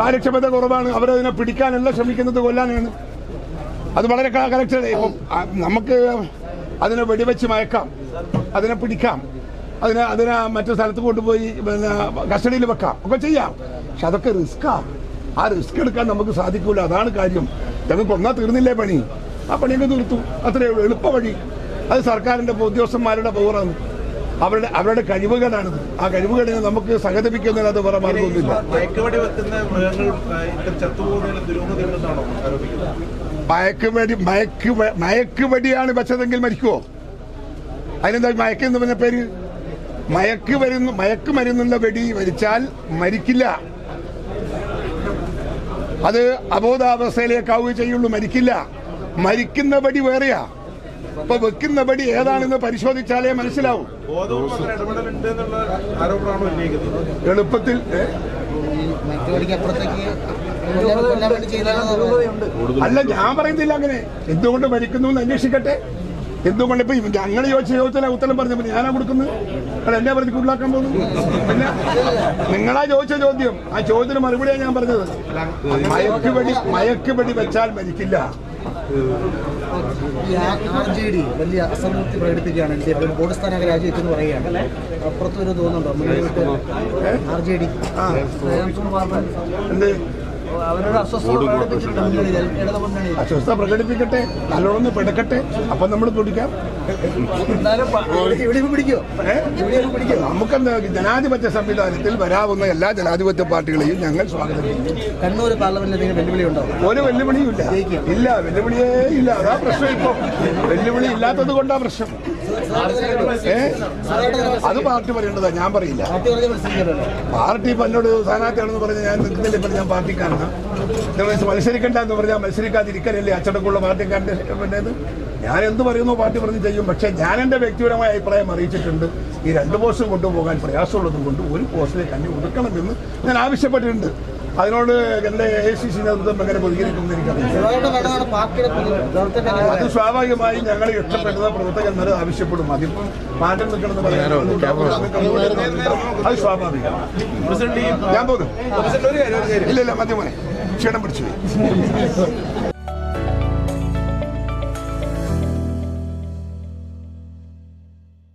കാര്യക്ഷമത കുറവാണ്. അവരതിനെ പിടിക്കാനല്ല ശ്രമിക്കുന്നത് കൊല്ലാനാണ്. അത് വളരെ കറക്റ്റ് ഇപ്പം നമുക്ക് അതിനെ വെടിവെച്ച് മയക്കാം. അതിനെ പിടിക്കാം. അതിനെ അതിനെ മറ്റു സ്ഥലത്ത് കൊണ്ടുപോയി പിന്നെ കസ്റ്റഡിയിൽ വെക്കാം. ഒക്കെ ചെയ്യാം. പക്ഷെ അതൊക്കെ റിസ്ക്കാണ് ആ റിസ്ക് എടുക്കാൻ നമുക്ക് സാധിക്കൂല. അതാണ് കാര്യം. ഞങ്ങൾ കൊന്നാൽ തീർന്നില്ലേ പണി? ആ പണിയൊക്കെ തീർത്തു. അത്രയേ ഉള്ളൂ. എളുപ്പ വഴി. അത് സർക്കാരിന്റെ ഉദ്യോഗസ്ഥന്മാരുടെ പവറാണ് അവരുടെ അവരുടെ കഴിവുകളാണ്. ആ കഴിവുകളെ നമുക്ക് സഹതപിക്കുന്നതിനകത്ത് വേറെ മാർഗമൊന്നുമില്ല. മയക്കുമടി മയക്ക് മയക്കുമടിയാണ് വെച്ചതെങ്കിൽ മരിക്കുവോ? അതിനെന്താ മയക്കെന്ന് പറഞ്ഞ പേര്? മയക്ക് വരുന്ന മയക്ക് മരുന്നുള്ള വെടി മരിച്ചാൽ മരിക്കില്ല. അത് അബോധാവസ്ഥയിലേക്കാവുകയും ചെയ്യുള്ളൂ മരിക്കില്ല. മരിക്കുന്ന വടി വേറെയാ. അപ്പൊ വെക്കുന്ന പടി ഏതാണെന്ന് പരിശോധിച്ചാലേ മനസ്സിലാവും. എളുപ്പത്തിൽ അല്ല ഞാൻ പറയുന്നില്ല അങ്ങനെ. എന്തുകൊണ്ട് മരിക്കുന്നു എന്ന് അന്വേഷിക്കട്ടെ. എന്തുകൊണ്ട് ഇപ്പൊ ഞങ്ങൾ ചോദിച്ച ചോദിച്ചാൽ ഉത്തരം പറഞ്ഞപ്പോൾ ഞാനാ കൊടുക്കുന്നത്? നിങ്ങൾ എന്നെ പറഞ്ഞ് കൂടുതലാക്കാൻ പോകുന്നു പിന്നെ നിങ്ങളാ ചോദിച്ച ചോദ്യം. ആ ചോദ്യത്തിന് മറുപടിയാണ് ഞാൻ പറഞ്ഞത്. മയക്കുപടി മയക്കുപടി വെച്ചാൽ മരിക്കില്ല. ഈ ആർ ജെ ഡി വലിയ അസംതൃപ്തി പ്രകടിപ്പിക്കുകയാണ് എൽ ഡി എഫ് ബോർഡ് സ്ഥാനമൊക്കെ രാജിവെച്ചെന്ന് പറയുകയാണ് അപ്പുറത്ത് ഒരു തോന്നുന്നുണ്ടോ ആർ ജെ ഡി അസ്വസ്ഥ പ്രകടിപ്പിക്കട്ടെ നല്ലോണം പിടക്കട്ടെ അപ്പൊ നമ്മൾ പിടിക്കാം. നമുക്ക് ജനാധിപത്യ സംവിധാനത്തിൽ വരാവുന്ന എല്ലാ ജനാധിപത്യ പാർട്ടികളെയും ഞങ്ങൾ സ്വാഗതം ചെയ്യും കണ്ണൂർ പാർലമെന്റിൽ വെല്ലുവിളി ഉണ്ടോ? ഒരു വെല്ലുവിളിയും ഇല്ല. ഇല്ല വെല്ലുവിളിയേ ഇല്ല. അതാ പ്രശ്നം ഇപ്പൊ. വെല്ലുവിളി ഇല്ലാത്തത് കൊണ്ടാ പ്രശ്നം. ഏ? അത് പാർട്ടി പറയേണ്ടതാ ഞാൻ പറയില്ല. പാർട്ടി ഇപ്പൊ എന്നോട് സ്ഥാനാർത്ഥിയാണെന്ന് പറഞ്ഞ് ഞാൻ നിൽക്കുന്നില്ല ഇപ്പൊ ഞാൻ പാർട്ടിക്കാരനാ. നിങ്ങൾ മത്സരിക്കണ്ട എന്ന് പറഞ്ഞാൽ മത്സരിക്കാതിരിക്കലല്ലേ അച്ചടക്കമുള്ള പാർട്ടിക്കാരന്റെ പിന്നേത്? ഞാൻ എന്ത് പറയുന്നു പാർട്ടി പറഞ്ഞ് ചെയ്യും. പക്ഷേ ഞാൻ എന്റെ വ്യക്തിപരമായ അഭിപ്രായം അറിയിച്ചിട്ടുണ്ട്. ഈ രണ്ട് പോസ്റ്റും കൊണ്ടുപോകാൻ പ്രയാസമുള്ളത് കൊണ്ട് ഒരു പോസ്റ്റിലേക്ക് അന്യം ഒതുക്കണമെന്ന് ഞാൻ ആവശ്യപ്പെട്ടിട്ടുണ്ട്. അതിനോട് എന്റെ എ സി സി നേതൃത്വം എങ്ങനെ പ്രതികരിക്കുമെന്ന് അത് സ്വാഭാവികമായി ഞങ്ങൾ ഇഷ്ടപ്പെടുന്ന പ്രവർത്തകന്മാർ ആവശ്യപ്പെടും. അതിപ്പം മാറ്റം നിൽക്കണമെന്ന് പറയാൻ അത് സ്വാഭാവികമാണ് ഞാൻ പോകും. ഇല്ല ഇല്ല മതി മോനെ. ക്ഷീണം പിടിച്ചു